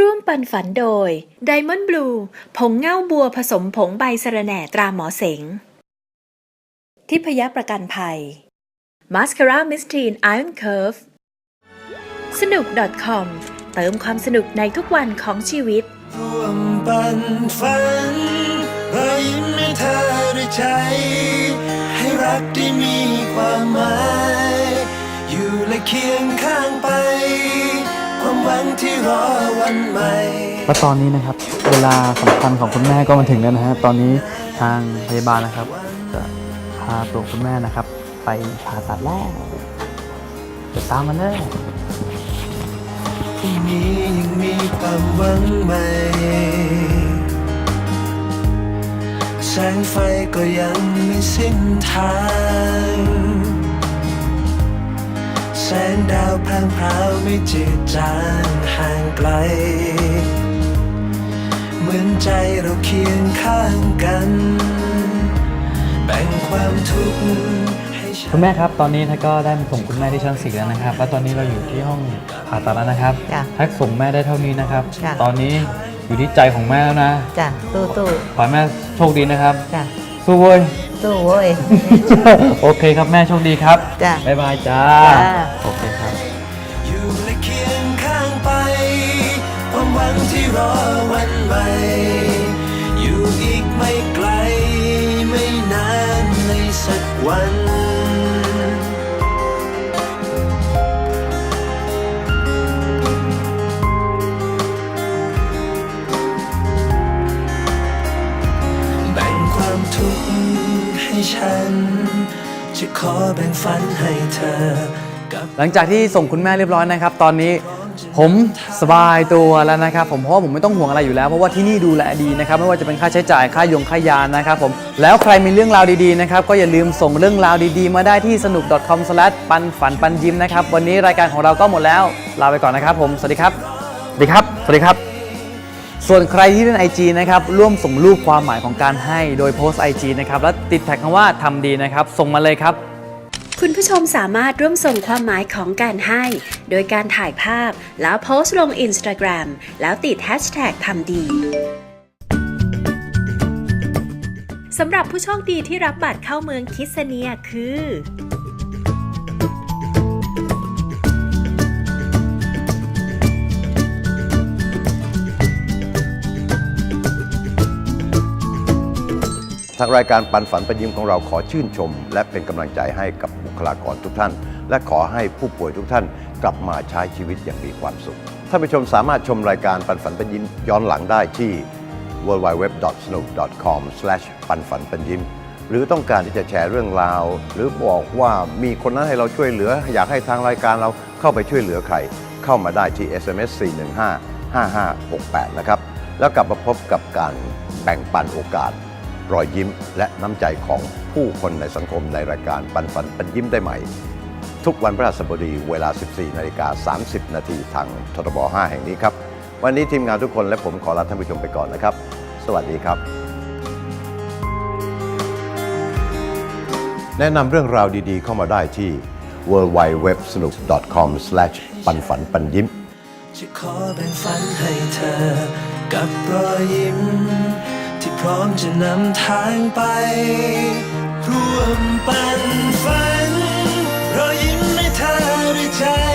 ร่วมปันฝันโดย Diamond Blue ผงเง่าบัวผสมผงใบสะระแหน่ตราหมอเสง ทิพยประกันภัย Mascara Mistine Iron Curve สนุก .com เติมความสนุกในทุกวันของชีวิตร่วมปันฝันรอยยิ้มให้เธอได้วยใจให้รักได้มีความหมาย อยู่และเคียงข้างไป ความหวังที่รอวันใหม่และตอนนี้นะครับ เวลาสำคัญของคุณแม่ก็มาถึงแล้วนะฮะตอนนี้ทางพยาบาลนะครับ จะพาตัวคุณแม่นะครับ ไปผ่าตัดแล้วเดี๋ยวตามมาเลยพรุ่งนี้ยังมีความหวังใหม่แสงไฟก็ยังไม่สิ้นทางแส งดาวพรางพราวไม่จืดจางห่างไกล เหมือนใจเราเคียงข้างกัน แบ่งความทุกข์ให้ฉันคุณแม่ครับ ตอนนี้ท่านก็ได้มาส่งคุณแม่ที่ชั้นสี่แล้วนะครับ แล้วตอนนี้เราอยู่ที่ห้องผ่าตัดแล้วนะครับจ้ะแท็กส่งแม่ได้เท่านี้นะครับ จ้ะ ตอนนี้อยู่ที่ใจของแม่แล้วนะ จ้ะตู้ตู้ขอให้แม่โชคดีนะครับ จ้ะสู้เว้ย ตู้เว้ย โอเคครับแม่โชคดีครับจ้ะบ๊ายบายจ้าจ้า โอเคครับ อยู่และเคียงข้างไปความหวังที่รอวันใหม่ อยู่อีกไม่ไกล ไม่นานในสักวัน จะขอแบ่งฝันให้เธอกับหลังจากที่ส่งคุณแม่เรียบร้อยนะครับ ตอนนี้ผมสบายตัวแล้วนะครับ ผมเพราะว่าผมไม่ต้องห่วงอะไรอยู่แล้ว เพราะว่าที่นี่ดูแลดีนะครับ ไม่ว่าจะเป็นค่าใช้จ่ายค่ายงค่ายานนะครับผมแล้วใครมีเรื่องราวดีๆนะครับก็อย่าลืมส่งเรื่องราวดีๆ มาได้ที่สนุก .com/ ปันฝันปันยิ้มนะครับวันนี้รายการของเราก็หมดแล้วลาไปก่อนนะครับ ผมสวัสดีครับสวัสดีครับสวัสดีครับ ส่วนใครที่เล่น IG นะครับร่วมส่งรูปความหมายของการให้โดยโพสต์ IG นะครับแล้วติดแท็กคำว่าทำดีนะครับ ส่งมาเลยครับ คุณผู้ชมสามารถร่วมส่งความหมายของการให้ โดยการถ่ายภาพแล้วโพสต์ลง Instagram แล้วติด Hashtag ทำดีสำหรับผู้โชคดีที่รับบัตรเข้าเมืองคิสเนียคือ ทางรายการปันฝันปันยิ้มของเราขอชื่นชม และเป็นกำลังใจให้กับบุคลากรทุกท่าน และขอให้ผู้ป่วยทุกท่านกลับมาใช้ชีวิตอย่างมีความสุขท่านผู้ชมสามารถชมรายการปันฝันปันยิ้มย้อนหลังได้ที่ www.snook.com ปันฝันปันยิ้มหรือต้องการที่จะแชร์เรื่องราว หรือบอกว่ามีคนนั้นให้เราช่วยเหลือ อยากให้ทางรายการเราเข้าไปช่วยเหลือใคร เข้ามาได้ที่ SMS 415 5568 นะครับ แล้วกลับมาพบกับการแบ่งปันโอกาส รอยยิ้มและน้ำใจของผู้คนในสังคมในรายการปันฝันปันยิ้มได้ใหม่ ทุกวันพฤหัสบดีเวลา 14นาฬิกา30 นาทีทางททบ 5 แห่งนี้ครับ วันนี้ทีมงานทุกคนและผมขอลาท่านผู้ชมไปก่อนนะครับ สวัสดีครับ แนะนำเรื่องราวดีๆ เข้ามาได้ที่ w w w s n o o k c o m ปันฝันปันยิ้ม จะขอแบ่งฝันให้เธอกับรอยยิ้ม ร้อมจะนำทางไป ร่วมปันฝันรอยยิ้มให้เธอด้วยใจ